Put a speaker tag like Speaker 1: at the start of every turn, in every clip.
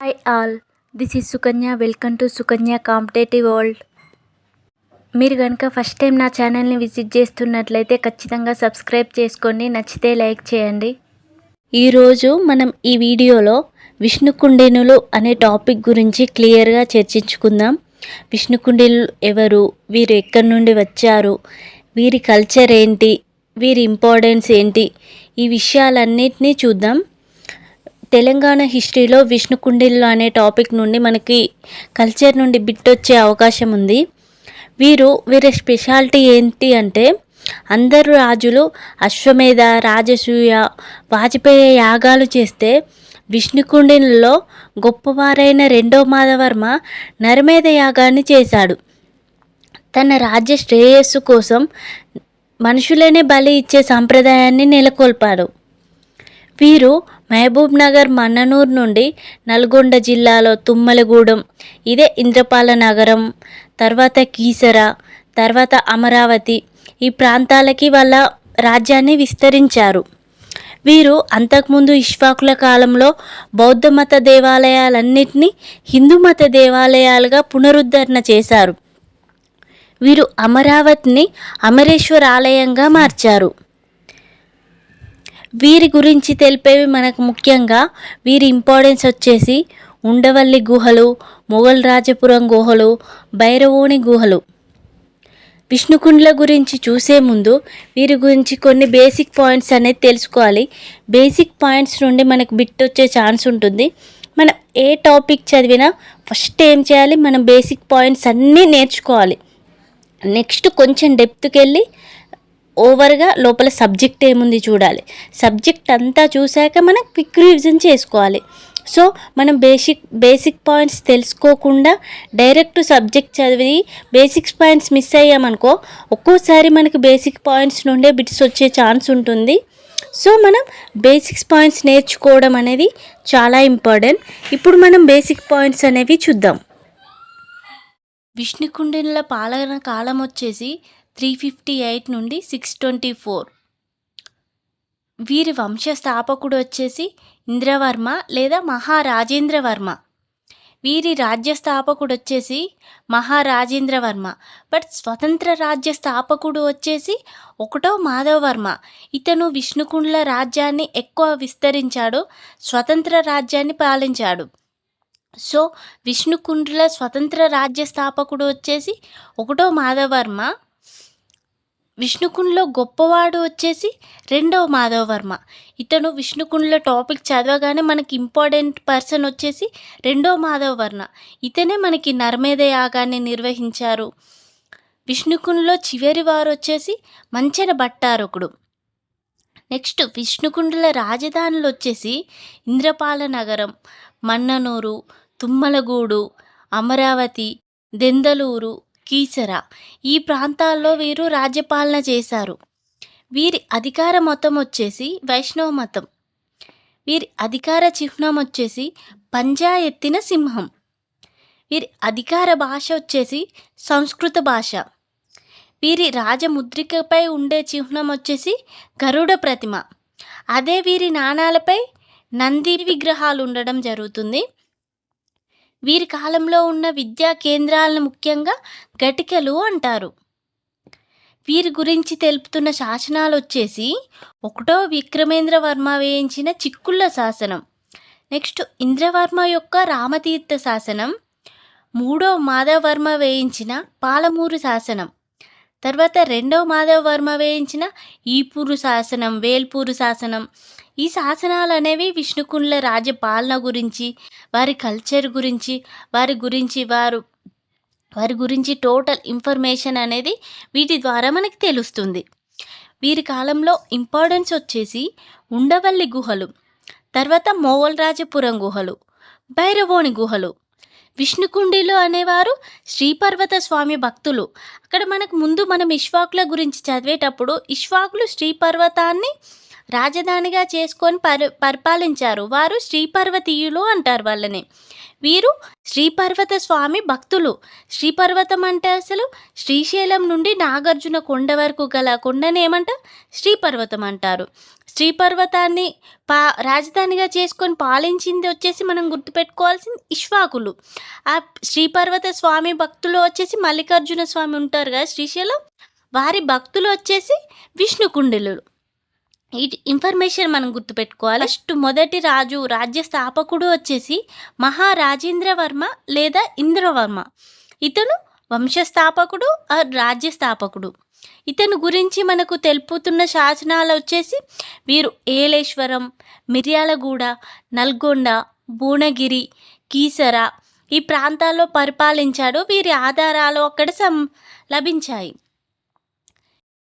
Speaker 1: Hi all this is Sukanya welcome to Sukanya competitive world మీరు కనుక first time నా ఛానల్ని విజిట్ చేస్తున్నట్లయితే ఖచ్చితంగా సబ్స్క్రైబ్ చేసుకోండి నచ్చితే లైక్ చేయండి. ఈరోజు మనం ఈ వీడియోలో విష్ణుకుండినులు అనే టాపిక్ గురించి క్లియర్గా చర్చించుకుందాం. విష్ణుకుండినులు ఎవరు వీరు ఎక్కడి నుండి వచ్చారు వీరి కల్చర్ ఏంటి వీరి ఇంపార్టెన్స్ ఏంటి ఈ విషయాలన్నింటినీ చూద్దాం. తెలంగాణ హిస్టరీలో విష్ణుకుండిళ్ళు అనే టాపిక్ నుండి మనకి కల్చర్ నుండి బిట్ వచ్చే అవకాశం ఉంది. వీరు వీరి స్పెషాలిటీ ఏంటి అంటే అందరు రాజులు అశ్వమేధ రాజసూయ వాజపేయ యాగాలు చేస్తే విష్ణుకుండిలో గొప్పవారైన రెండో మాధవర్మ నరమేధ యాగాన్ని చేశాడు. తన రాజ్య శ్రేయస్సు కోసం మనుషులనే బలి ఇచ్చే సాంప్రదాయాన్ని నెలకొల్పాడు. వీరు మహబూబ్ నగర్ నుండి నల్గొండ జిల్లాలో తుమ్మలగూడెం. ఇదే ఇంద్రపాల నగరం తర్వాత కీసర తర్వాత అమరావతి. ఈ ప్రాంతాలకి వాళ్ళ రాజ్యాన్ని విస్తరించారు. వీరు అంతకుముందు ఇష్వాకుల కాలంలో బౌద్ధ మత దేవాలయాలన్నింటినీ హిందూ మత దేవాలయాలుగా పునరుద్ధరణ చేశారు. వీరు అమరావతిని అమరేశ్వర ఆలయంగా మార్చారు. వీరి గురించి తెలిపేవి మనకు ముఖ్యంగా వీరి ఇంపార్టెన్స్ వచ్చేసి ఉండవల్లి గుహలు మొఘల్ రాజపురం గుహలు భైరవోని గుహలు. విష్ణుకుండ్ల గురించి చూసే ముందు వీరి గురించి కొన్ని బేసిక్ పాయింట్స్ అనేది తెలుసుకోవాలి. బేసిక్ పాయింట్స్ నుండి మనకు బిట్ వచ్చే ఛాన్స్ ఉంటుంది. మనం ఏ టాపిక్ చదివినా ఫస్ట్ ఏం చేయాలి? మనం బేసిక్ పాయింట్స్ అన్నీ నేర్చుకోవాలి. నెక్స్ట్ కొంచెం డెప్త్కి వెళ్ళి ఓవర్గా లోపల సబ్జెక్ట్ ఏముంది చూడాలి. సబ్జెక్ట్ అంతా చూశాక మనం క్విక్ రివిజన్ చేసుకోవాలి. సో మనం బేసిక్ బేసిక్ పాయింట్స్ తెలుసుకోకుండా డైరెక్ట్ సబ్జెక్ట్ చదివి బేసిక్స్ పాయింట్స్ మిస్ అయ్యామనుకో ఒక్కోసారి మనకి బేసిక్ పాయింట్స్ నుండే బిట్స్ వచ్చే ఛాన్స్ ఉంటుంది. సో మనం బేసిక్స్ పాయింట్స్ నేర్చుకోవడం అనేది చాలా ఇంపార్టెంట్. ఇప్పుడు మనం బేసిక్ పాయింట్స్ అనేవి చూద్దాం. విష్ణుకుండినుల పాలన కాలం వచ్చేసి త్రీ ఫిఫ్టీ ఎయిట్ నుండి సిక్స్ ట్వంటీ ఫోర్. వీరి వంశ స్థాపకుడు వచ్చేసి ఇంద్రవర్మ లేదా మహారాజేంద్రవర్మ. వీరి రాజ్య స్థాపకుడు వచ్చేసి మహారాజేంద్రవర్మ. బట్ స్వతంత్ర రాజ్య స్థాపకుడు వచ్చేసి ఒకటో మాధవవర్మ. ఇతను విష్ణుకుండ్ల రాజ్యాన్ని ఎక్కువ విస్తరించాడు స్వతంత్ర రాజ్యాన్ని పాలించాడు. సో విష్ణుకుండ్ల స్వతంత్ర రాజ్య స్థాపకుడు వచ్చేసి ఒకటో మాధవవర్మ. విష్ణుకుండ్లో గొప్పవాడు వచ్చేసి రెండవ మాధవవర్మ. ఇతను విష్ణుకుండ్ల టాపిక్ చదవగానే మనకి ఇంపార్టెంట్ పర్సన్ వచ్చేసి రెండో మాధవవర్మ. ఇతనే మనకి నర్మేద యాగాన్ని నిర్వహించారు. విష్ణుకుండ్లో చివరి వారు వచ్చేసి మంచెన భట్టారకుడు. నెక్స్ట్ విష్ణుకుండ్ల రాజధానులు వచ్చేసి ఇంద్రపాల నగరం మన్ననూరు తుమ్మలగూడు అమరావతి దెందలూరు కీసర ఈ ప్రాంతాల్లో వీరు రాజ్యపాలన చేశారు. వీరి అధికార మతం వచ్చేసి వైష్ణవ మతం. వీరి అధికార చిహ్నం వచ్చేసి పంజా ఎత్తిన సింహం. వీరి అధికార భాష వచ్చేసి సంస్కృత భాష. వీరి రాజముద్రికపై ఉండే చిహ్నం వచ్చేసి గరుడ ప్రతిమ. అదే వీరి నాణాలపై నంది విగ్రహాలు ఉండడం జరుగుతుంది. వీరి కాలంలో ఉన్న విద్యా కేంద్రాలను ముఖ్యంగా గటికలు అంటారు. వీరి గురించి తెలుపుతున్న శాసనాలు వచ్చేసి ఒకటో విక్రమేంద్ర వర్మ వేయించిన చిక్కుళ్ళ శాసనం నెక్స్ట్ ఇంద్రవర్మ యొక్క రామతీర్థ శాసనం మూడో మాధవవర్మ వేయించిన పాలమూరు శాసనం తర్వాత రెండవ మాధవవర్మ వేయించిన ఈపూరు శాసనం వేల్పూరు శాసనం ఈ శాసనాలు అనేవి విష్ణుకుండ్ల రాజ్యపాలన గురించి వారి కల్చర్ గురించి వారి గురించి వారు వారి గురించి టోటల్ ఇన్ఫర్మేషన్ అనేది వీటి ద్వారా మనకి తెలుస్తుంది. వీరి కాలంలో ఇంపార్టెన్స్ వచ్చేసి ఉండవల్లి గుహలు తర్వాత మోగల్రాజపురం గుహలు భైరవోని గుహలు. విష్ణుకుండిలో అనేవారు శ్రీపర్వత స్వామి భక్తులు. అక్కడ మనకు ముందు మనం ఇష్వాకుల గురించి చదివేటప్పుడు ఇష్వాకులు శ్రీపర్వతాన్ని
Speaker 2: రాజధానిగా చేసుకొని పరి పరిపాలించారు. వారు శ్రీపర్వతీయులు అంటారు వాళ్ళని. వీరు శ్రీపర్వత స్వామి భక్తులు. శ్రీపర్వతం అంటే అసలు శ్రీశైలం నుండి నాగార్జున కొండ వరకు గల కొండని ఏమంట? శ్రీపర్వతం అంటారు. శ్రీపర్వతాన్ని పా రాజధానిగా చేసుకొని పాలించింది వచ్చేసి మనం గుర్తుపెట్టుకోవాల్సింది ఇష్వాకులు. ఆ శ్రీపర్వత స్వామి భక్తులు వచ్చేసి మల్లికార్జున స్వామి ఉంటారు కదా శ్రీశైలం? వారి భక్తులు వచ్చేసి విష్ణుకుండలు. ఈ ఇన్ఫర్మేషన్ మనం గుర్తుపెట్టుకోవాలి. ఫస్ట్ మొదటి రాజు రాజ్య స్థాపకుడు వచ్చేసి మహారాజేంద్రవర్మ లేదా ఇంద్రవర్మ ఇతను వంశస్థాపకుడు ఆ రాజ్య స్థాపకుడు. ఇతను గురించి మనకు తెలుపుతున్న శాసనాలు వచ్చేసి వీరు ఏలేశ్వరం మిర్యాలగూడ నల్గొండ భువనగిరి కీసర ఈ ప్రాంతాల్లో పరిపాలించాడు. వీరి ఆధారాలు అక్కడ సం లభించాయి.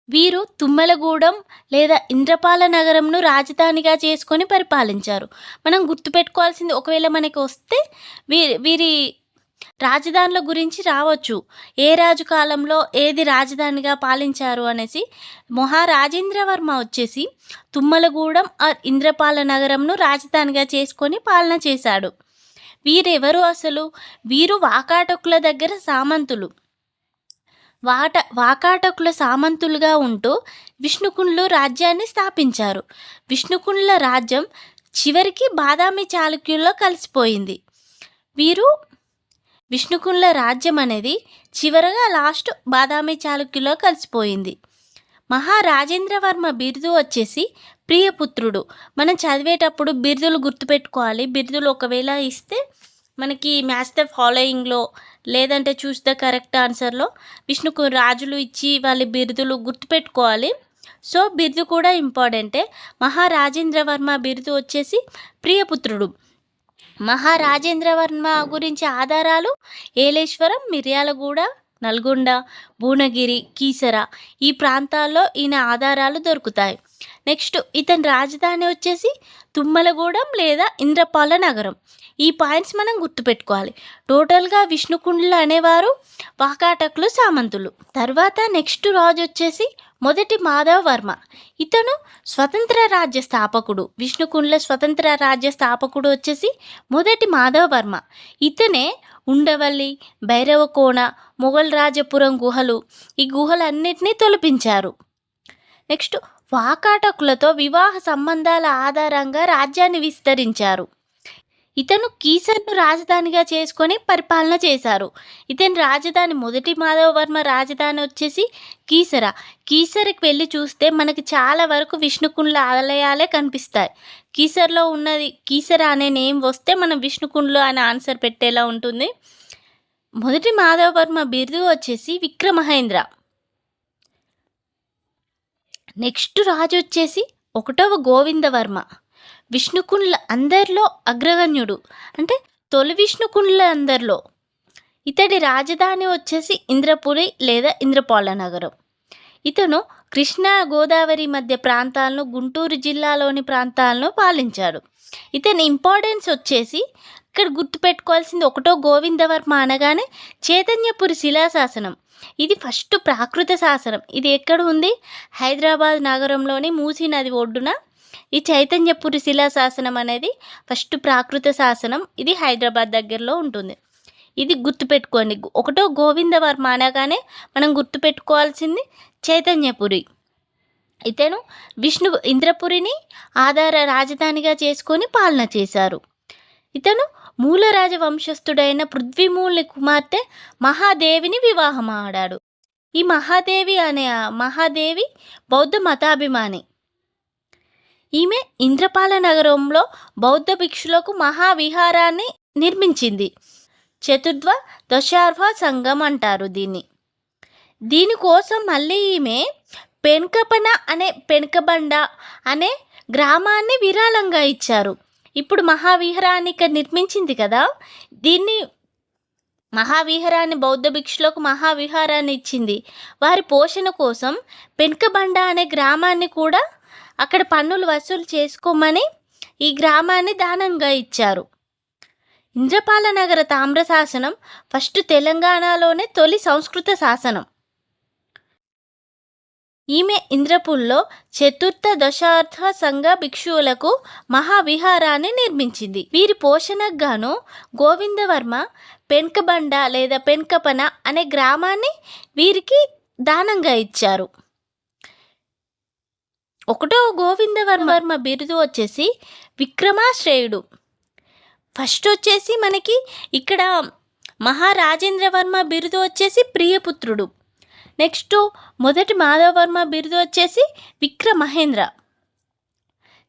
Speaker 2: వీరు తుమ్మలగూడెం లేదా ఇంద్రపాల నగరంను రాజధానిగా చేసుకొని పరిపాలించారు. మనం గుర్తుపెట్టుకోవాల్సింది ఒకవేళ మనకి వస్తే వీరి వీరి రాజధానుల గురించి రావచ్చు. ఏ రాజు కాలంలో ఏది రాజధానిగా పాలించారు అనేసి మహారాజేంద్రవర్మ వచ్చేసి తుమ్మలగూడెం ఆర్ ఇంద్రపాల నగరంను రాజధానిగా చేసుకొని పాలన చేశాడు. వీరెవరు అసలు? వీరు వాకాటకుల దగ్గర సామంతులు. వాట వాకాటకుల సామంతులుగా ఉంటూ విష్ణుకుండ్లు రాజ్యాన్ని స్థాపించారు. విష్ణుకుండ్ల రాజ్యం చివరికి బాదామి చాళుక్యుల్లో కలిసిపోయింది. వీరు విష్ణుకుండ్ల రాజ్యం అనేది చివరగా లాస్ట్ బాదామి చాళుక్యులో కలిసిపోయింది. మహారాజేంద్రవర్మ బిరుదు వచ్చేసి ప్రియపుత్రుడు. మనం చదివేటప్పుడు బిరుదులు గుర్తుపెట్టుకోవాలి. బిరుదులు ఒకవేళ ఇస్తే మనకి మ్యాచ్ ద ఫాలోయింగ్లో లేదంటే చూస్ ద కరెక్ట్ ఆన్సర్లో విష్ణుకు రాజులు ఇచ్చి వాళ్ళ బిరుదులు గుర్తుపెట్టుకోవాలి. సో బిరుదు కూడా ఇంపార్టెంటే మహారాజేంద్రవర్మ బిరుదు వచ్చేసి ప్రియపుత్రుడు. మహారాజేంద్రవర్మ గురించి ఆధారాలు ఏలేశ్వరం మిర్యాలగూడ నల్గొండ భువనగిరి కీసర ఈ ప్రాంతాల్లో ఈయన ఆధారాలు దొరుకుతాయి. నెక్స్ట్ ఇతని రాజధాని వచ్చేసి తుమ్మలగూడెం లేదా ఇంద్రపాల నగరం. ఈ పాయింట్స్ మనం గుర్తుపెట్టుకోవాలి. టోటల్గా విష్ణుకుండ్లు అనేవారు వాకాటకులు సామంతులు. తర్వాత నెక్స్ట్ రాజు వచ్చేసి మొదటి మాధవ వర్మ. ఇతను స్వతంత్ర రాజ్య స్థాపకుడు. విష్ణుకుండ్ల స్వతంత్ర రాజ్య స్థాపకుడు వచ్చేసి మొదటి మాధవ వర్మ. ఇతనే ఉండవల్లి భైరవకోణ మొఘల్ రాజపురం గుహలు. ఈ గుహలన్నిటినీ తొలపించారు. నెక్స్ట్ వాకాటకులతో వివాహ సంబంధాల ఆధారంగా రాజ్యాన్ని విస్తరించారు. ఇతను కీసర్ను రాజధానిగా చేసుకొని పరిపాలన చేశారు. ఇతని రాజధాని మొదటి మాధవవర్మ రాజధాని వచ్చేసి కీసర. కీసరకి వెళ్ళి చూస్తే మనకి చాలా వరకు విష్ణుకుండ్ల ఆలయాలే కనిపిస్తాయి. కీసర్లో ఉన్నది కీసర అనే నేమ్ వస్తే మనం విష్ణుకుండ్లు అనే ఆన్సర్ పెట్టేలా ఉంటుంది. మొదటి మాధవవర్మ బిరుదు వచ్చేసి విక్రమహేంద్ర. నెక్స్ట్ రాజు వచ్చేసి ఒకటవ గోవిందవర్మ. విష్ణుకుండ్ల అందరిలో అగ్రగణ్యుడు. అంటే తొలి విష్ణుకుండ్ల అందరిలో. ఇతడి రాజధాని వచ్చేసి ఇంద్రపురి లేదా ఇంద్రపాల నగరం. ఇతను కృష్ణా గోదావరి మధ్య ప్రాంతాలను గుంటూరు జిల్లాలోని ప్రాంతాలను పాలించాడు. ఇతని ఇంపార్టెన్స్ వచ్చేసి ఇక్కడ గుర్తుపెట్టుకోవాల్సింది ఒకటో గోవిందవర్మ అనగానే చైతన్యపురి శిలాశాసనం. ఇది ఫస్ట్ ప్రాకృత శాసనం. ఇది ఎక్కడ ఉంది? హైదరాబాద్ నగరంలోని మూసీ నది ఒడ్డున ఈ చైతన్యపురి శిలాశాసనం అనేది ఫస్ట్ ప్రాకృత శాసనం. ఇది హైదరాబాద్ దగ్గరలో ఉంటుంది. ఇది గుర్తుపెట్టుకోండి. ఒకటో గోవిందవర్మ అనగానే మనం గుర్తుపెట్టుకోవాల్సింది చైతన్యపురి ఇతను విష్ణు ఇంద్రపురిని ఆధార రాజధానిగా చేసుకొని పాలన చేశారు. ఇతను మూలరాజ వంశస్థుడైన పృథ్వీమూలి కుమార్తె మహాదేవిని వివాహం ఆడాడు. ఈ మహాదేవి అనే మహాదేవి బౌద్ధ మతాభిమాని. ఈమె ఇంద్రపాల నగరంలో బౌద్ధ భిక్షులకు మహావిహారాన్ని నిర్మించింది. చతుర్ధ్వ దశార్వ సంఘం అంటారు దీన్ని. దీనికోసం మళ్ళీ ఈమె పెనుకపన అనే పెనకబండ అనే గ్రామాన్ని విరాళంగా ఇచ్చారు. ఇప్పుడు మహావిహారాన్ని ఇక్కడ నిర్మించింది కదా. దీన్ని మహావిహారాన్ని బౌద్ధ భిక్షులకు మహావిహారాన్ని ఇచ్చింది. వారి పోషణ కోసం పెనకబండ అనే గ్రామాన్ని కూడా అక్కడ పన్నులు వసూలు చేసుకోమని ఈ గ్రామాన్ని దానంగా ఇచ్చారు. ఇంద్రపాలనగర తామ్ర శాసనం ఫస్ట్ తెలంగాణలోనే తొలి సంస్కృత శాసనం. ఈమె ఇంద్రపుల్లో చతుర్థ దశార్థ సంఘ భిక్షువులకు మహావిహారాన్ని నిర్మించింది. వీరి పోషణకు గాను గోవిందవర్మ పెన్కబండ లేదా పెన్కపన అనే గ్రామాన్ని వీరికి దానంగా ఇచ్చారు. ఒకటో గోవిందవర్మ వర్మ బిరుదు వచ్చేసి విక్రమాశ్రేయుడు. ఫస్ట్ వచ్చేసి మనకి ఇక్కడ మహారాజేంద్రవర్మ బిరుదు వచ్చేసి ప్రియపుత్రుడు. నెక్స్ట్ మొదటి మాధవవర్మ బిరుదు వచ్చేసి విక్రమహేంద్ర.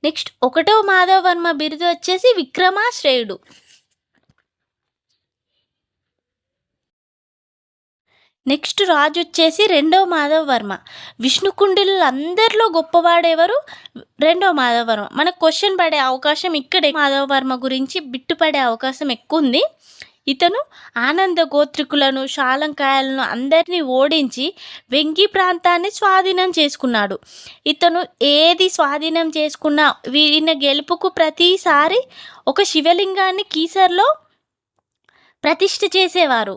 Speaker 2: నెక్స్ట్ ఒకటో మాధవవర్మ బిరుదు వచ్చేసి విక్రమాశ్రేయుడు. నెక్స్ట్ రాజు వచ్చేసి రెండో మాధవ వర్మ. విష్ణుకుండిలు అందరిలో గొప్పవాడెవరు? రెండో మాధవ వర్మ. మనకు క్వశ్చన్ పడే అవకాశం ఇక్కడే. మాధవ వర్మ గురించి బిట్టుపడే అవకాశం ఎక్కువ ఉంది ఇతను ఆనంద గోత్రికులను శాలంకాయలను అందరినీ ఓడించి వెంగి ప్రాంతాన్ని స్వాధీనం చేసుకున్నాడు. ఇతను ఏది స్వాధీనం చేసుకున్నా వీరిన గెలుపుకు ప్రతిసారి ఒక శివలింగాన్ని కీసర్లో ప్రతిష్ఠ చేసేవారు.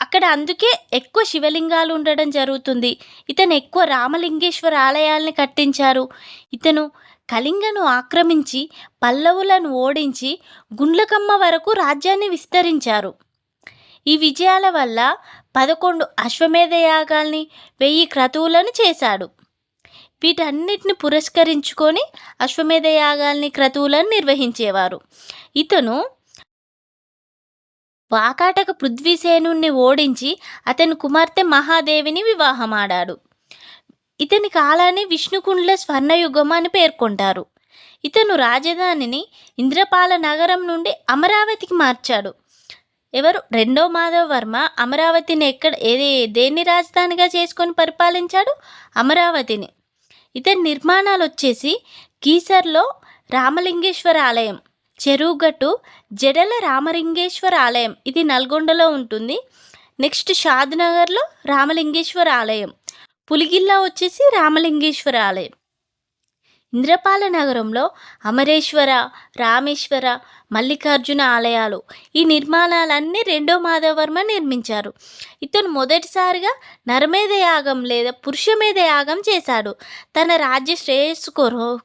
Speaker 2: అక్కడ అందుకే ఎక్కువ శివలింగాలు ఉండడం జరుగుతుంది. ఇతను ఎక్కువ రామలింగేశ్వర ఆలయాల్ని కట్టించారు. ఇతను కళింగను ఆక్రమించి పల్లవులను ఓడించి గుండ్లకమ్మ వరకు రాజ్యాన్ని విస్తరించారు. ఈ విజయాల వల్ల పదకొండు అశ్వమేధ యాగాల్ని వెయ్యి క్రతువులను చేశాడు. వీటన్నిటిని పురస్కరించుకొని అశ్వమేధ యాగాల్ని క్రతువులను నిర్వహించేవారు. ఇతను వాకాటక పృథ్వీసేనుణ్ణి ఓడించి అతని కుమార్తె మహాదేవిని వివాహమాడాడు. ఇతని కాలాన్ని విష్ణుకుండ్ల స్వర్ణయుగం అని పేర్కొంటారు. ఇతను రాజధానిని ఇంద్రపాల నగరం నుండి అమరావతికి మార్చాడు. ఎవరు? రెండో మాధవ వర్మ అమరావతిని ఎక్కడ ఏది దేన్ని రాజధానిగా చేసుకొని పరిపాలించాడు? అమరావతిని. ఇతని నిర్మాణాలు వచ్చేసి కీసర్లో రామలింగేశ్వర ఆలయం చెరువుగట్టు జడల రామలింగేశ్వర ఆలయం. ఇది నల్గొండలో ఉంటుంది. నెక్స్ట్ షాద్నగర్లో రామలింగేశ్వర ఆలయం. పులిగిల్లా వచ్చేసి రామలింగేశ్వర ఆలయం. ఇంద్రపాల నగరంలో అమరేశ్వర రామేశ్వర మల్లికార్జున ఆలయాలు. ఈ నిర్మాణాలన్నీ రెండో మాధవర్మ నిర్మించారు. ఇతను మొదటిసారిగా నరమేధ యాగం లేదా పురుషమేధ యాగం చేశాడు. తన రాజ్య శ్రేయస్సు కొరకు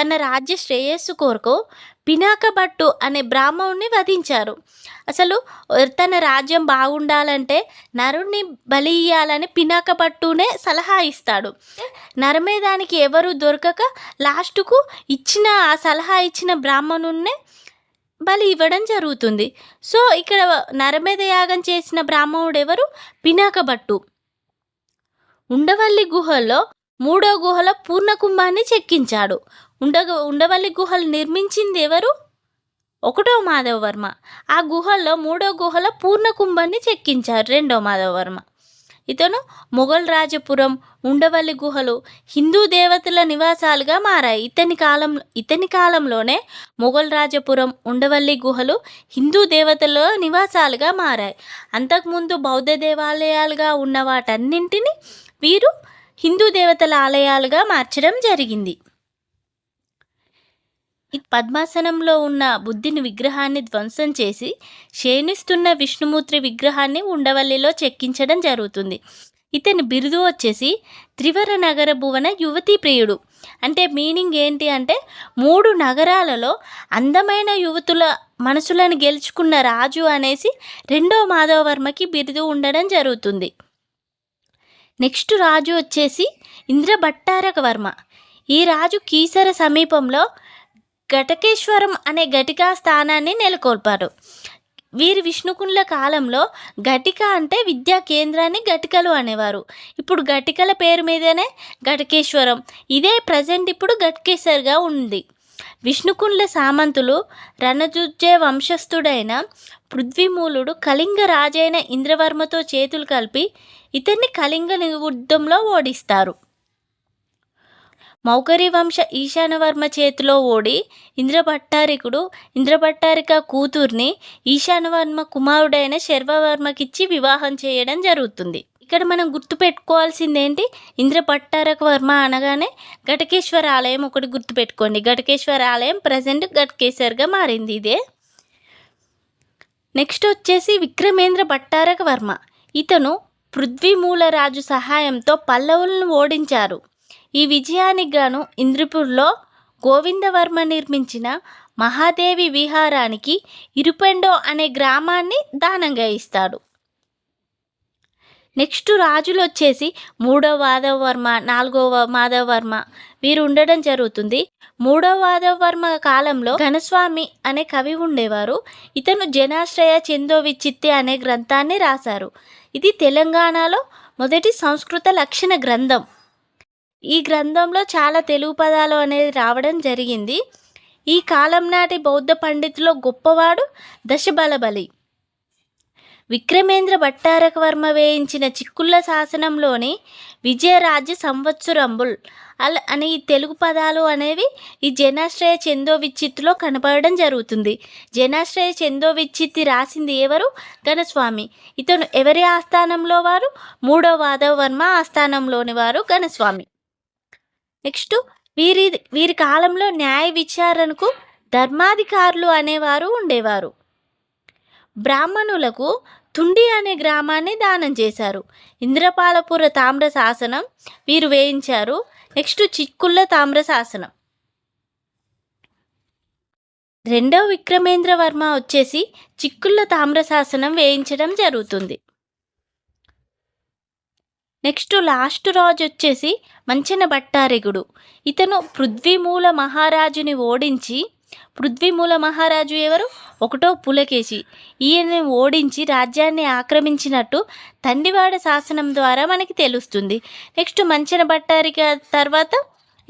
Speaker 2: తన రాజ్య శ్రేయస్సు కొరకు పినాకభట్టు అనే బ్రాహ్మణుని వధించారు. అసలు తన రాజ్యం బాగుండాలంటే నరుణ్ణి బలి ఇయ్యాలని పినాకభట్టునే సలహా ఇస్తాడు. నరమేదానికి ఎవరు దొరకక లాస్ట్కు ఇచ్చిన ఆ సలహా ఇచ్చిన బ్రాహ్మణున్నే బలి ఇవ్వడం జరుగుతుంది. సో ఇక్కడ నరమేద యాగం చేసిన బ్రాహ్మణుడు ఎవరు పినాకభట్టు ఉండవల్లి గుహలో మూడో గుహలో పూర్ణకుంభాన్ని చెక్కించాడు. ఉండగ ఉండవల్లి గుహలు నిర్మించింది ఎవరు? ఒకటో మాధవవర్మ ఆ గుహల్లో మూడో గుహలో పూర్ణకుంభాన్ని చెక్కించారు రెండో మాధవవర్మ ఇతను మొఘల్ రాజపురం ఉండవల్లి గుహలు హిందూ దేవతల నివాసాలుగా మారాయి. ఇతని కాలం ఇతని కాలంలోనే మొఘల్ రాజపురం ఉండవల్లి గుహలు హిందూ దేవతల నివాసాలుగా మారాయి. అంతకుముందు బౌద్ధ దేవాలయాలుగా ఉన్న వాటన్నింటినీ వీరు హిందూ దేవతల ఆలయాలుగా మార్చడం జరిగింది. పద్మాసనంలో ఉన్న బుద్ధిని విగ్రహాన్ని ధ్వంసం చేసి క్షీణిస్తున్న విష్ణుమూర్తి విగ్రహాన్ని ఉండవల్లిలో చెక్కించడం జరుగుతుంది. ఇతని బిరుదు వచ్చేసి త్రివర నగర భువన యువతీ ప్రియుడు. అంటే మీనింగ్ ఏంటి అంటే మూడు నగరాలలో అందమైన యువతుల మనసులను గెలుచుకున్న రాజు అనేసి రెండో మాధవవర్మకి బిరుదు ఉండడం జరుగుతుంది. నెక్స్ట్ రాజు వచ్చేసి ఇంద్రభట్టారక వర్మ ఈ రాజు కీసర సమీపంలో ఘటకేశ్వరం అనే ఘటికా స్థానాన్ని నెలకొల్పారు. వీరి విష్ణుకుండ్ల కాలంలో ఘటిక అంటే విద్యా కేంద్రాన్ని ఘటికలు అనేవారు. ఇప్పుడు ఘటికల పేరు మీదనే ఘటకేశ్వరం. ఇదే ప్రజెంట్ ఇప్పుడు ఘటకేశ్వర్గా ఉంది. విష్ణుకుండ్ల సామంతులు రణజుజ్జే వంశస్థుడైన పృథ్వీమూలుడు కళింగ రాజైన ఇంద్రవర్మతో చేతులు కలిపి ఇతన్ని కళింగ యుద్ధంలో ఓడిస్తారు. మౌకరి వంశ ఈశానవర్మ చేతిలో ఓడి ఇంద్రభట్టారికుడు ఇంద్రభట్టారిక కూతుర్ని ఈశానవర్మ కుమారుడైన శర్వవర్మకిచ్చి వివాహం చేయడం జరుగుతుంది. ఇక్కడ మనం గుర్తుపెట్టుకోవాల్సింది ఏంటి ఇంద్రభట్టారక వర్మ అనగానే ఘటకేశ్వర ఆలయం ఒకటి గుర్తుపెట్టుకోండి. ఘటకేశ్వర ఆలయం ప్రజెంట్ ఘటకేశ్వర్గా మారింది ఇదే. నెక్స్ట్ వచ్చేసి విక్రమేంద్ర భట్టారక వర్మ. ఇతను పృథ్వీమూలరాజు సహాయంతో పల్లవులను ఓడించారు. ఈ విజయానికి గాను ఇంద్రపూర్లో గోవిందవర్మ నిర్మించిన మహాదేవి విహారానికి ఇరుపెండో అనే గ్రామాన్ని దానంగా ఇస్తాడు. నెక్స్ట్ రాజులు వచ్చేసి మూడవ మాధవ వర్మ నాలుగవ మాధవ వర్మ వీరు ఉండడం జరుగుతుంది. మూడవ మాధవ వర్మ కాలంలో ఘనస్వామి అనే కవి ఉండేవారు. ఇతను జనాశ్రయ చందో విచిత్తి అనే గ్రంథాన్ని రాశారు. ఇది తెలంగాణలో మొదటి సంస్కృత లక్షణ గ్రంథం. ఈ గ్రంథంలో చాలా తెలుగు పదాలు అనేది రావడం జరిగింది. ఈ కాలం నాటి బౌద్ధ పండితులో గొప్పవాడు దశబలబలి. విక్రమేంద్ర భట్టారక వర్మ వేయించిన చిక్కుళ్ళ శాసనంలోని విజయరాజ్య సంవత్సరంబుల్ అల్ అనే ఈ తెలుగు పదాలు అనేవి ఈ జనాశ్రయ చందో విచ్చిత్తులో కనపడడం జరుగుతుంది. జనాశ్రయ చందో విచ్చిత్తి రాసింది ఎవరు? ఘనస్వామి. ఇతను ఎవరి ఆస్థానంలో వారు? మూడవ వాదవ వర్మ ఆస్థానంలోని వారు ఘనస్వామి. నెక్స్ట్ వీరి వీరి కాలంలో న్యాయ విచారణకు ధర్మాధికారులు అనేవారు ఉండేవారు. బ్రాహ్మణులకు తుండి అనే గ్రామాన్ని దానం చేశారు. ఇంద్రపాలపుర తామ్ర శాసనం వీరు వేయించారు. నెక్స్ట్ చిక్కుళ్ళ తామ్ర శాసనం. రెండవ విక్రమేంద్రవర్మ వచ్చేసి చిక్కుళ్ళ తామ్ర శాసనం వేయించడం జరుగుతుంది. నెక్స్ట్ లాస్ట్ రాజు వచ్చేసి మంచిన భట్టారెగుడు. ఇతను పృథ్వీమూల మహారాజుని ఓడించి పృథ్వీమూల మహారాజు ఎవరు? ఒకటో పులకేశి. ఈయన్ని ఓడించి రాజ్యాన్ని ఆక్రమించినట్టు తండివాడ శాసనం ద్వారా మనకి తెలుస్తుంది. నెక్స్ట్ మంచిన భట్టారిక తర్వాత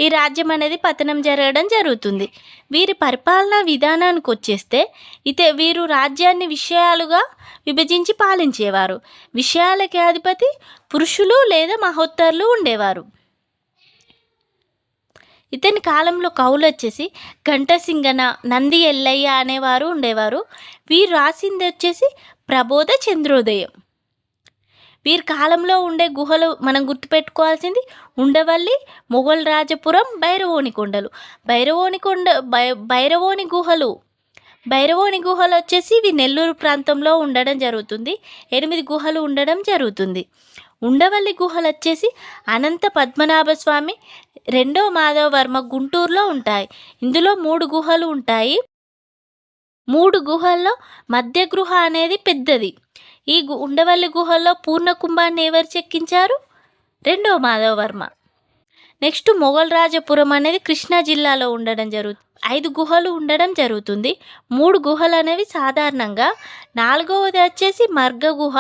Speaker 2: ఈ రాజ్యం అనేది పతనం జరగడం జరుగుతుంది. వీరి పరిపాలనా విధానానికి వచ్చేస్తే ఇతే వీరు రాజ్యాన్ని విషయాలుగా విభజించి పాలించేవారు. విషయాలకి అధిపతి పురుషులు లేదా మహోత్తరులు ఉండేవారు. ఇతని కాలంలో కవులు వచ్చేసి ఘంటసింగన నంది ఎల్లయ్య అనేవారు ఉండేవారు. వీరు రాసింది వచ్చేసి ప్రబోధ చంద్రోదయం. వీరి కాలంలో ఉండే గుహలు మనం గుర్తుపెట్టుకోవాల్సింది ఉండవల్లి మొఘల్ రాజపురం భైరవోని కొండలు. భైరవోని కొండ భైరవోని గుహలు. భైరవోని గుహలు వచ్చేసి ఇవి నెల్లూరు ప్రాంతంలో ఉండడం జరుగుతుంది. ఎనిమిది గుహలు ఉండడం జరుగుతుంది. ఉండవల్లి గుహలు వచ్చేసి అనంత పద్మనాభ స్వామి రెండో మాధవవర్మ గుంటూరులో ఉంటాయి. ఇందులో మూడు గుహలు ఉంటాయి. మూడు గుహల్లో మధ్య గృహ అనేది పెద్దది. ఈ గు ఉండవల్లి గుహల్లో పూర్ణ కుంభాన్ని ఎవరు చెక్కించారు? రెండో మాధవవర్మ. నెక్స్ట్ మొఘల్ రాజపురం అనేది కృష్ణా జిల్లాలో ఉండడం జరుగుతుంది ఐదు గుహలు ఉండడం జరుగుతుంది. మూడు గుహలు అనేవి సాధారణంగా నాలుగవది వచ్చేసి మర్గ గుహ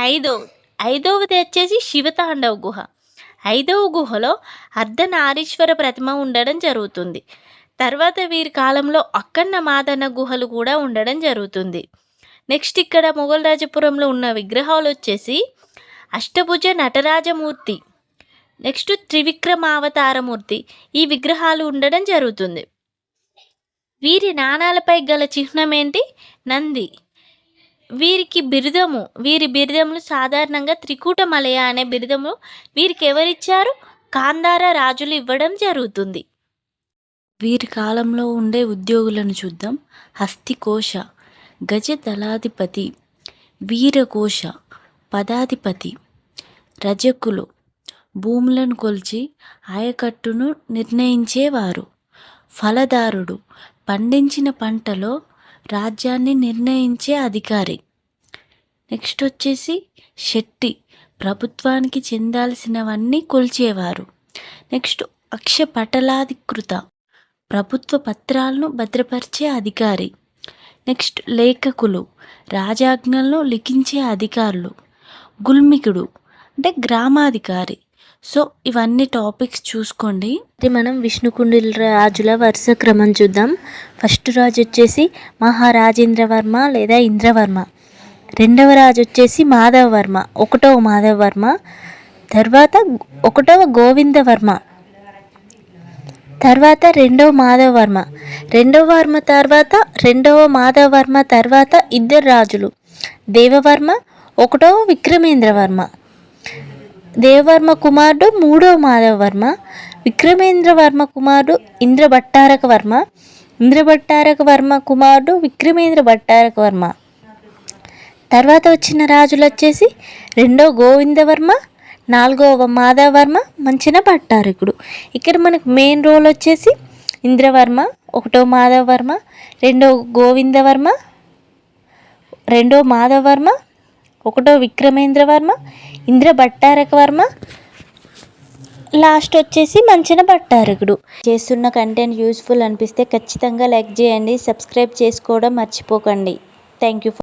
Speaker 2: ఐదవ ఐదవది వచ్చేసి శివతాండవ గుహ. ఐదవ గుహలో అర్ధనారీశ్వర ప్రతిమ ఉండడం జరుగుతుంది. తర్వాత వీరి కాలంలో అక్కన్న మాదన్న గుహలు కూడా ఉండడం జరుగుతుంది. నెక్స్ట్ ఇక్కడ మొఘల్ రాజపురంలో ఉన్న విగ్రహాలు వచ్చేసి అష్టభుజ నటరాజమూర్తి నెక్స్ట్ త్రివిక్రమావతారమూర్తి. ఈ విగ్రహాలు ఉండడం జరుగుతుంది. వీరి నాణాలపై గల చిహ్నం ఏంటి నంది. వీరికి బిరుదము. వీరి బిరుదములు సాధారణంగా త్రికూటమలయ అనే బిరుదము. వీరికి ఎవరిచ్చారు? కాందార రాజులు ఇవ్వడం జరుగుతుంది.
Speaker 1: వీరి కాలంలో ఉండే ఉద్యోగులను చూద్దాం. హస్తికోశ. గజదళాధిపతి వీరఘోష వీరకోశ పదాధిపతి రజకులు భూములను కొలిచి ఆయకట్టును నిర్ణయించేవారు. ఫలదారుడు పండించిన పంటలో రాజ్యాన్ని నిర్ణయించే అధికారి. నెక్స్ట్ వచ్చేసి శెట్టి ప్రభుత్వానికి చెందాల్సినవన్నీ కొలిచేవారు. నెక్స్ట్ అక్షపటలాధికృత ప్రభుత్వ పత్రాలను భద్రపరిచే అధికారి. నెక్స్ట్ లేఖకులు. రాజాజ్ఞలను లిఖించే అధికారులు. గుల్మికుడు. అంటే గ్రామాధికారి. సో ఇవన్నీ టాపిక్స్ చూసుకోండి. అది మనం విష్ణుకుండిల రాజుల వరుస క్రమం చూద్దాం. ఫస్ట్ రాజు వచ్చేసి మహారాజేంద్రవర్మ లేదా ఇంద్రవర్మ. రెండవ రాజు వచ్చేసి మాధవవర్మ ఒకటవ మాధవవర్మ తర్వాత ఒకటవ గోవిందవర్మ తర్వాత రెండవ మాధవవర్మ. రెండవ వర్మ తర్వాత రెండవ మాధవవర్మ తర్వాత ఇద్దరు రాజులు. దేవవర్మ ఒకటవ విక్రమేంద్రవర్మ. దేవవర్మ కుమారుడు మూడవ మాధవవర్మ. విక్రమేంద్రవర్మ కుమారుడు ఇంద్రభట్టారక వర్మ ఇంద్రభట్టారక వర్మ కుమారుడు విక్రమేంద్ర భట్టారక వర్మ
Speaker 2: తర్వాత వచ్చిన రాజులు వచ్చేసి రెండో గోవిందవర్మ నాలుగవ మాధవర్మ మంచిన పట్టారకుడు ఇక్కడ మనకు మెయిన్ రోల్ వచ్చేసి ఇంద్రవర్మ ఒకటో మాధవర్మ రెండో గోవిందవర్మ రెండో మాధవర్మ ఒకటో విక్రమేంద్రవర్మ ఇంద్ర భట్టారక వర్మ లాస్ట్ వచ్చేసి మంచిన పట్టారకుడు చేస్తున్న కంటెంట్ యూస్ఫుల్ అనిపిస్తే ఖచ్చితంగా లైక్ చేయండి సబ్స్క్రైబ్ చేసుకోవడం మర్చిపోకండి. Thank you